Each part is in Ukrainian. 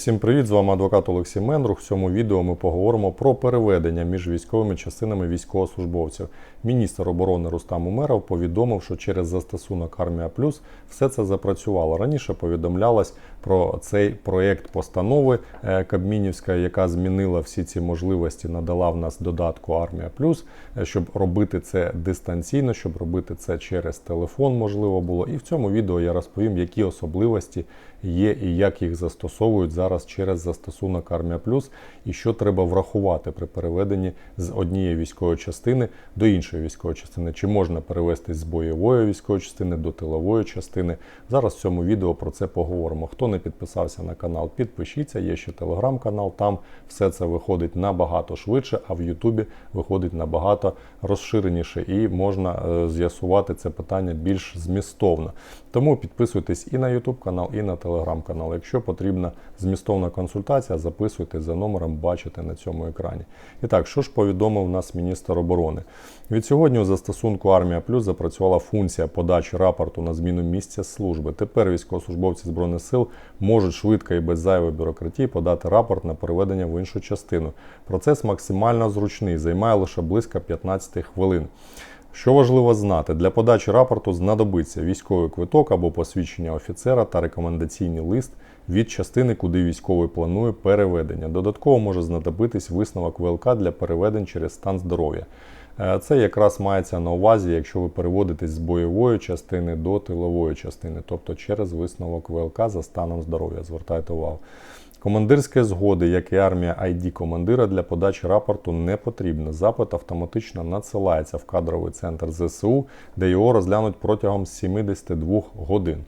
всім привіт! З вами адвокат Олексій Мендрух. В цьому відео ми поговоримо про переведення між військовими частинами військовослужбовців. Міністр оборони Рустам Умеров повідомив, що через застосунок Армія Плюс все це запрацювало. Раніше повідомлялось про цей проєкт постанови е, Кабмінівська, яка змінила всі ці можливості, надала в нас додатку Армія Плюс, е, щоб робити це дистанційно, щоб робити це через телефон, можливо було. І в цьому відео я розповім, які особливості є і як їх застосовують зараз через застосунок Армія Плюс, і що треба врахувати при переведенні з однієї військової частини до іншої військової частини. Чи можна перевести з бойової військової частини до тилової частини? Зараз в цьому відео про це поговоримо. Хто не підписався на канал, підпишіться. Є ще телеграм-канал. Там все це виходить набагато швидше, а в Ютубі виходить набагато розширеніше і можна е, з'ясувати це питання більш змістовно. Тому підписуйтесь і на YouTube канал, і на телеграм-канал. Якщо потрібна змістовна консультація, записуйте за номером, бачите на цьому екрані. І так, що ж повідомив нас міністр оборони? Від сьогодні у застосунку Армія Плюс запрацювала функція подачі рапорту на зміну місця служби. Тепер військовослужбовці збройних сил можуть швидко і без зайвої бюрократії подати рапорт на переведення в іншу частину. Процес максимально зручний, займає лише близько 15 хвилин. Що важливо знати, для подачі рапорту знадобиться військовий квиток або посвідчення офіцера та рекомендаційний лист від частини, куди військовий планує переведення. Додатково може знадобитись висновок ВЛК для переведень через стан здоров'я. Е, Це якраз мається на увазі, якщо ви переводитесь з бойової частини до тилової частини, тобто через висновок ВЛК за станом здоров'я. Звертайте увагу. Командирської згоди, як і армія ID командира для подачі рапорту не потрібно. Запит автоматично надсилається в кадровий центр ЗСУ, де його розглянуть протягом 72 годин.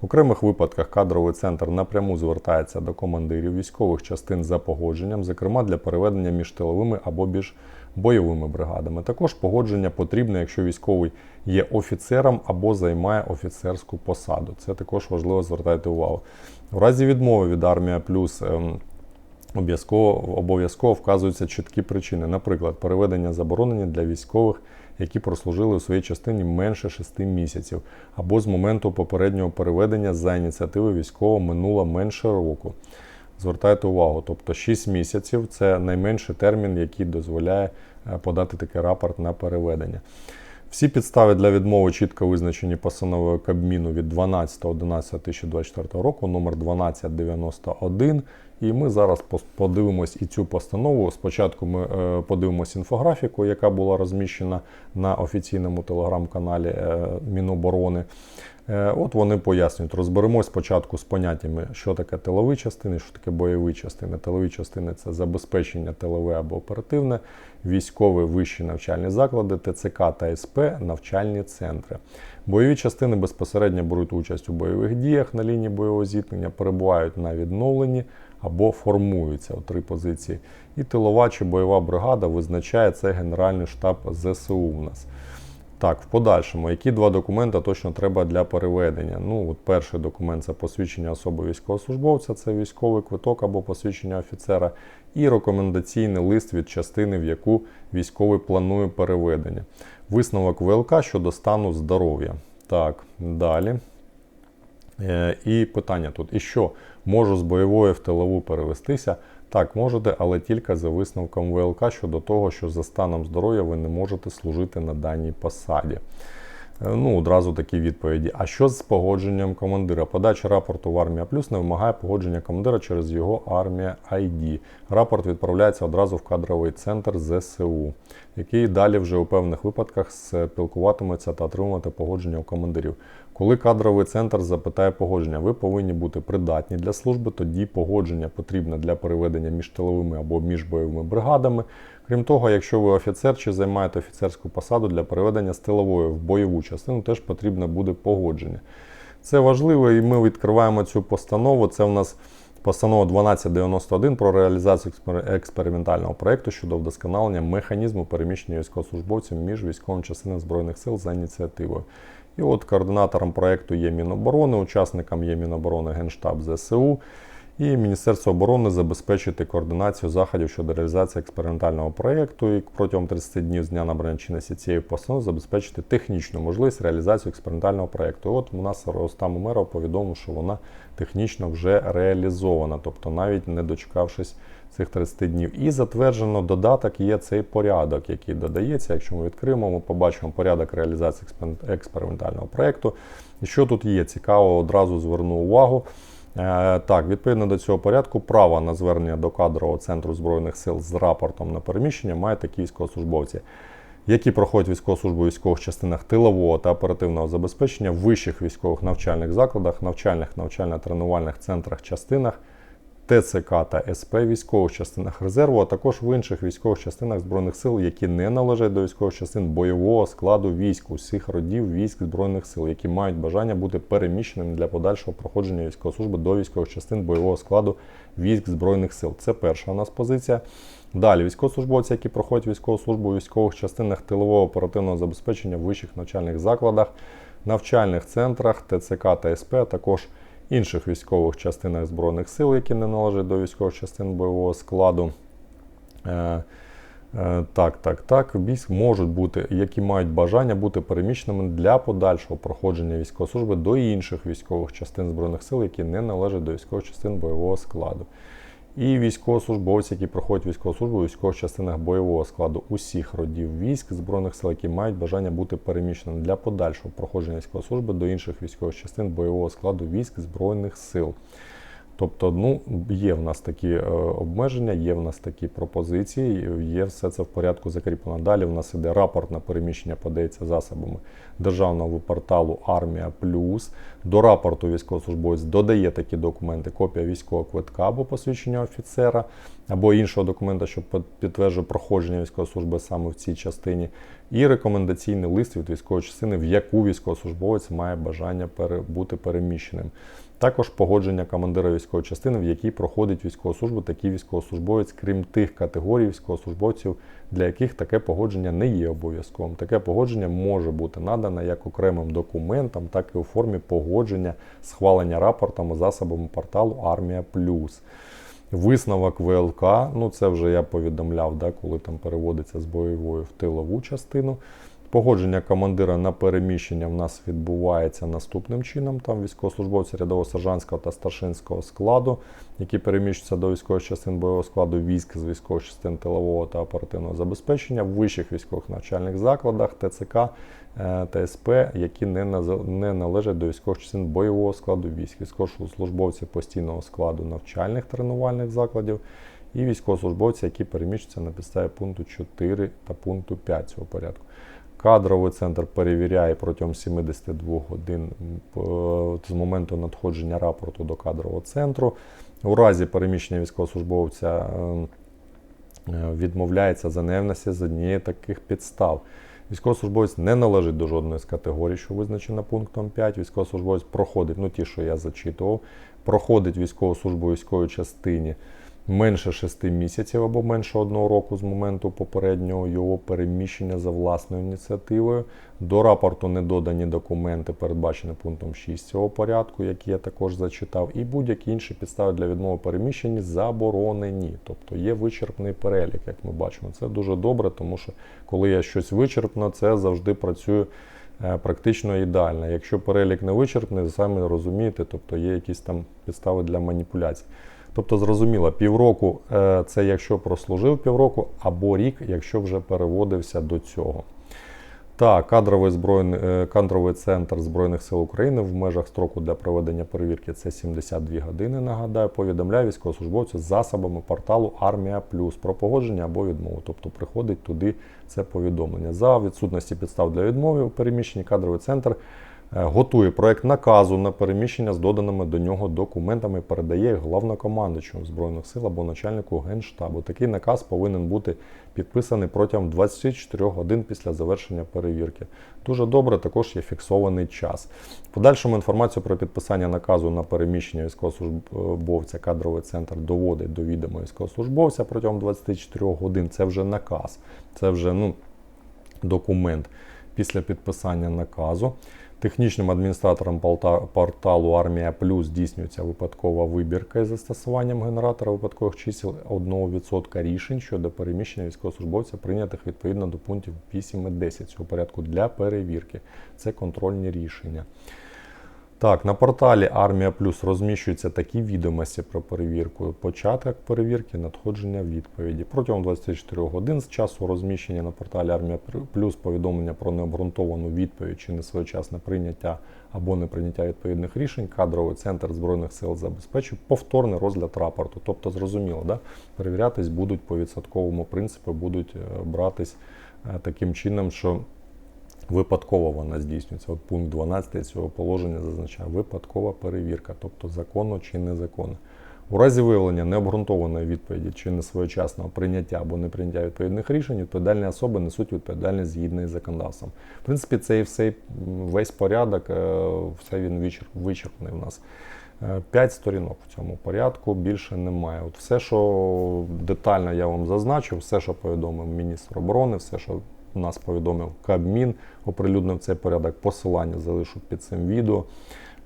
В окремих випадках кадровий центр напряму звертається до командирів військових частин за погодженням, зокрема для переведення між тиловими або між бойовими бригадами. Також погодження потрібне, якщо військовий є офіцером або займає офіцерську посаду. Це також важливо звертайте увагу. В разі відмови від армія плюс. ем, Обов'язково обов'язково вказуються чіткі причини, наприклад, переведення заборонені для військових, які прослужили у своїй частині менше 6 місяців, або з моменту попереднього переведення за ініціативи військового минуло менше року. Звертайте увагу, тобто 6 місяців це найменший термін, який дозволяє е, подати такий рапорт на переведення. Всі підстави для відмови чітко визначені постановою Кабміну від 12.11.2024 року, номер 1291. І ми зараз подивимось і цю постанову. Спочатку ми е, подивимось інфографіку, яка була розміщена на офіційному телеграм-каналі е, Міноборони. Е, От вони пояснюють. Розберемось спочатку з поняттями, що таке тилові частини, що таке бойові частини. Тилові частини це забезпечення тилове або оперативне, військові вищі навчальні заклади, ТЦК та СП, навчальні центри. Бойові частини безпосередньо беруть участь у бойових діях на лінії бойового зіткнення, перебувають на відновленні або формуються у три позиції. І тилова чи бойова бригада визначає це Генеральний штаб ЗСУ у нас. Так, в подальшому, які два документи точно треба для переведення? Ну, от перший документ це посвідчення особи військовослужбовця, це військовий квиток або посвідчення офіцера, і рекомендаційний лист від частини, в яку військовий планує переведення. Висновок ВЛК щодо стану здоров'я. Так, далі. Е, І питання тут: і що можу з бойової в тилову перевестися? Так, можете, але тільки за висновком ВЛК щодо того, що за станом здоров'я ви не можете служити на даній посаді. Е, Ну, одразу такі відповіді. А що з погодженням командира? Подача рапорту в Армія Плюс не вимагає погодження командира через його армія ID. Рапорт відправляється одразу в кадровий центр ЗСУ, який далі вже у певних випадках спілкуватиметься та отримувати погодження у командирів. Коли кадровий центр запитає погодження, ви повинні бути придатні для служби, тоді погодження потрібне для переведення між тиловими або між бойовими бригадами. Крім того, якщо ви офіцер чи займаєте офіцерську посаду для переведення з тилової в бойову частину, теж потрібне буде погодження. Це важливо, і ми відкриваємо цю постанову. Це в нас постанова 1291 про реалізацію експериментального проєкту щодо вдосконалення механізму переміщення військовослужбовців між військовими частинами Збройних сил за ініціативою. І от координатором проєкту є Міноборони, учасником є Міноборони Генштаб ЗСУ. І Міністерство оборони забезпечити координацію заходів щодо реалізації експериментального проєкту і протягом 30 днів з дня набрання чинності цієї постанови забезпечити технічну можливість реалізації експериментального проєкту. От у нас Ростам Умеров повідомив, що вона технічно вже реалізована, тобто навіть не дочекавшись цих 30 днів. І затверджено додаток є цей порядок, який додається. Якщо ми відкриємо, ми побачимо порядок реалізації експерим- експериментального проєкту. І що тут є цікаво, одразу зверну увагу. Е, Так, відповідно до цього порядку, право на звернення до кадрового центру збройних сил з рапортом на переміщення мають військовослужбовці, які проходять військову службу в військових частинах тилового та оперативного забезпечення, в вищих військових навчальних закладах, навчальних навчально-тренувальних центрах, частинах. ТЦК та СП військових частинах резерву, а також в інших військових частинах збройних сил, які не належать до військових частин бойового складу військ усіх родів військ збройних сил, які мають бажання бути переміщеними для подальшого проходження військової служби до військових частин бойового складу військ збройних сил. Це перша у нас позиція. Далі військовослужбовці, які проходять військову службу у військових частинах тилового оперативного забезпечення в вищих навчальних закладах, навчальних центрах, ТЦК та СП, а також інших військових частинах Збройних сил, які не належать до військових частин бойового складу. Е, е, Так, так, так, військ можуть бути, які мають бажання бути переміщеними для подальшого проходження військової служби до інших військових частин Збройних сил, які не належать до військових частин бойового складу. І військовослужбовці, які проходять військову службу у військових частинах бойового складу усіх родів військ збройних сил, які мають бажання бути переміщеними для подальшого проходження військової служби до інших військових частин бойового складу військ збройних сил. Тобто, ну, є в нас такі е, обмеження, є в нас такі пропозиції, є все це в порядку закріплено. Далі в нас іде рапорт на переміщення, подається засобами державного порталу Армія Плюс. До рапорту військовослужбовець додає такі документи: копія військового квитка або посвідчення офіцера, або іншого документа, що підтверджує проходження військової служби саме в цій частині, і рекомендаційний лист від військової частини, в яку військовослужбовець має бажання бути переміщеним. Також погодження командира військової частини, в якій проходить військову службу такий військовослужбовець, крім тих категорій військовослужбовців, для яких таке погодження не є обов'язковим. Таке погодження може бути надане як окремим документом, так і у формі погодження схвалення рапортами засобами порталу Армія Плюс. Висновок ВЛК, ну це вже я повідомляв, да, коли там переводиться з бойової в тилову частину. Погодження командира на переміщення в нас відбувається наступним чином. Там військовослужбовці рядового сержантського та старшинського складу, які переміщуються до військових частин бойового складу військ з військових частин тилового та оперативного забезпечення в вищих військових навчальних закладах ТЦК е, та СП, які не, не належать до військових частин бойового складу військ, військовослужбовці постійного складу навчальних тренувальних закладів і військовослужбовці, які переміщуються на підставі пункту 4 та пункту 5 цього порядку. Кадровий центр перевіряє протягом 72 годин е, з моменту надходження рапорту до кадрового центру. У разі переміщення військовослужбовця е, е, відмовляється за наявності з однієї таких підстав. Військовослужбовець не належить до жодної з категорій, що визначена пунктом 5. Військовослужбовець проходить, ну ті, що я зачитував, проходить військову службу у військовій частині менше 6 місяців або менше одного року з моменту попереднього його переміщення за власною ініціативою. До рапорту не додані документи, передбачені пунктом 6 цього порядку, який я також зачитав, і будь-які інші підстави для відмови переміщення заборонені. Тобто є вичерпний перелік, як ми бачимо. Це дуже добре, тому що коли є щось вичерпно, це завжди працює е, практично ідеально. Якщо перелік не вичерпний, самі розумієте, тобто є якісь там підстави для маніпуляцій. Тобто, зрозуміло, півроку е, це якщо прослужив півроку, або рік, якщо вже переводився до цього. Так, кадровий, збройний, е, кадровий центр Збройних сил України в межах строку для проведення перевірки це 72 години. Нагадаю, повідомляє військовослужбовцю з засобами порталу Армія Плюс про погодження або відмову. Тобто приходить туди це повідомлення. За відсутності підстав для відмови у переміщенні кадровий центр готує проект наказу на переміщення з доданими до нього документами, передає головнокомандуючому збройних сил або начальнику генштабу. Такий наказ повинен бути підписаний протягом 24 годин після завершення перевірки. Дуже добре, також є фіксований час. В подальшому інформацію про підписання наказу на переміщення військовослужбовця кадровий центр доводить до відома військовослужбовця протягом 24 годин. Це вже наказ, це вже ну, документ. Після підписання наказу Технічним адміністратором порталу Армія Плюс здійснюється випадкова вибірка із застосуванням генератора випадкових чисел 1% рішень щодо переміщення військовослужбовця, прийнятих відповідно до пунктів 8 і 10 цього порядку для перевірки. Це контрольні рішення. Так, на порталі Армія Плюс розміщуються такі відомості про перевірку. Початок перевірки, надходження відповіді. Протягом 24 годин з часу розміщення на порталі Армія Плюс повідомлення про необґрунтовану відповідь чи несвоєчасне прийняття або неприйняття відповідних рішень, кадровий центр Збройних сил забезпечує повторний розгляд рапорту. Тобто, зрозуміло, да? перевірятись будуть по відсотковому принципу, будуть е, братись е, таким чином, що Випадково вона здійснюється. От пункт 12 цього положення зазначає випадкова перевірка, тобто законно чи незаконно. У разі виявлення необґрунтованої відповіді чи несвоєчасного прийняття або неприйняття відповідних рішень, відповідальні особи несуть відповідальність згідно із законодавством. В принципі, це і весь порядок, е, все він вичер- вичерпаний в нас. Е, П'ять сторінок в цьому порядку більше немає. От все, що детально я вам зазначив, все, що повідомив міністр оборони, все, що нас повідомив Кабмін, оприлюднив цей порядок. Посилання залишу під цим відео.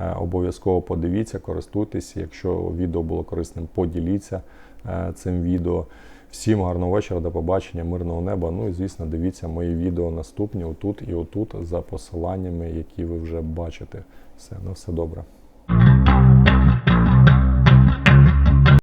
Е, Обов'язково подивіться, користуйтесь. Якщо відео було корисним, поділіться е, цим відео. Всім гарного вечора, до побачення, мирного неба. Ну і звісно, дивіться мої відео наступні отут і отут за посиланнями, які ви вже бачите. Все, на все добре.